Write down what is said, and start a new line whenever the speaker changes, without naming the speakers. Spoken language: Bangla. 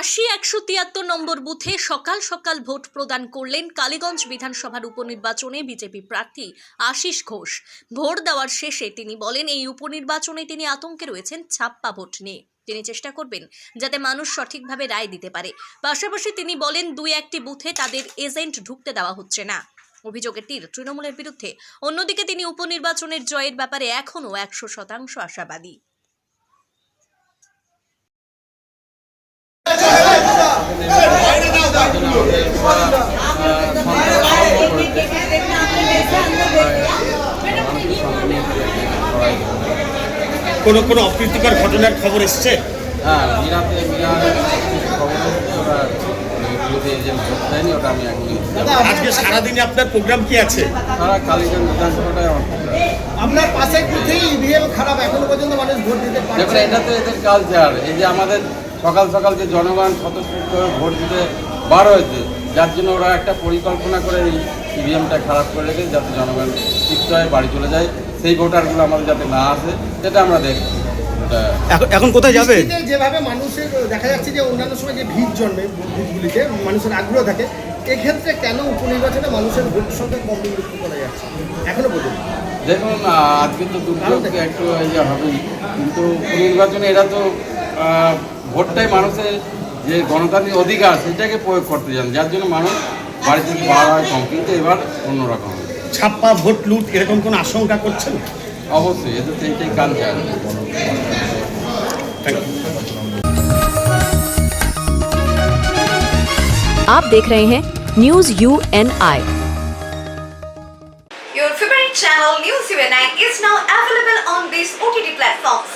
আশি, একশো তিয়াত্তর নম্বর বুথে সকাল সকাল ভোট প্রদান করলেন কালীগঞ্জ বিধানসভার উপনির্বাচনে বিজেপি প্রার্থী আশিস ঘোষ। ভোট দেওয়ার শেষে তিনি বলেন, এই উপনির্বাচনে তিনি আতঙ্কে রয়েছেন, ছাপ্পা ভোট নিয়ে। তিনি চেষ্টা করবেন যাতে মানুষ সঠিকভাবে রায় দিতে পারে। পাশাপাশি তিনি বলেন, দুই একটি বুথে তাদের এজেন্ট ঢুকতে দেওয়া হচ্ছে না। অভিযোগের তীর তৃণমূলের বিরুদ্ধে। অন্যদিকে তিনি উপনির্বাচনের জয়ের ব্যাপারে এখনও একশো শতাংশ আশাবাদী।
কোনো কোনো অপ্রীতিকর ঘটনার খবর এসছে?
হ্যাঁ মিরাতে মিরার খবর ওরা বিরোধী এজেন্ট ভোট দেয়নি ওটা আমি এখনই
আজকে সারাদিনে আপনার প্রোগ্রাম কি আছে?
তারা কালীগঞ্জ বিধানসভাটাই আমার program।
আপনার ইভিএম খারাপ এখনও পর্যন্ত মানুষ ভোট দিতে
দেখুন এটা তো এদের কালচার এই যে আমাদের সকাল সকাল যে জনগণ ভোট দিতে বার হয়েছে যার জন্য ওরা একটা পরিকল্পনা করে এই ইভিএমটা খারাপ করে রেখে যাতে জনগণ শিফট হয় বাড়ি চলে যায়। সেই ভোটারগুলো আমাদের যাতে না আসে সেটা আমরা এটা
এখন এখন কোথায় যাবে?
যেভাবে মানুষের দেখা যাচ্ছে যে অন্যান্য সময় যে ভিড় জন্মে বুথগুলিতে মানুষের আগ্রহ থাকে এক্ষেত্রে কেন উপনির্বাচনে মানুষের ভোট সংখ্যা কম লক্ষ্য করা যাচ্ছে? এখনও পর্যন্ত।
দেখুন আজকে তো দুর্যোগ একটু ইয়ে হবেই কিন্তু উপনির্বাচনে এরা তো ভোটটাই মানুষের যে গণতান্ত্রিক অধিকার সেটাকে প্রয়োগ করতে যান যার জন্য মানুষ বাড়ি থেকে বার হয় কম কিন্তু এবার অন্যরকম।
ছাপ্পা ভোট লুট এরকম কোনো আশঙ্কা করছেন
অবশ্যই এদের তো এইটাই কালচার
থ্যাংক ইউ
आप देख रहे हैं news U N I
Your favorite channel News UNI is now available on these OTT platforms.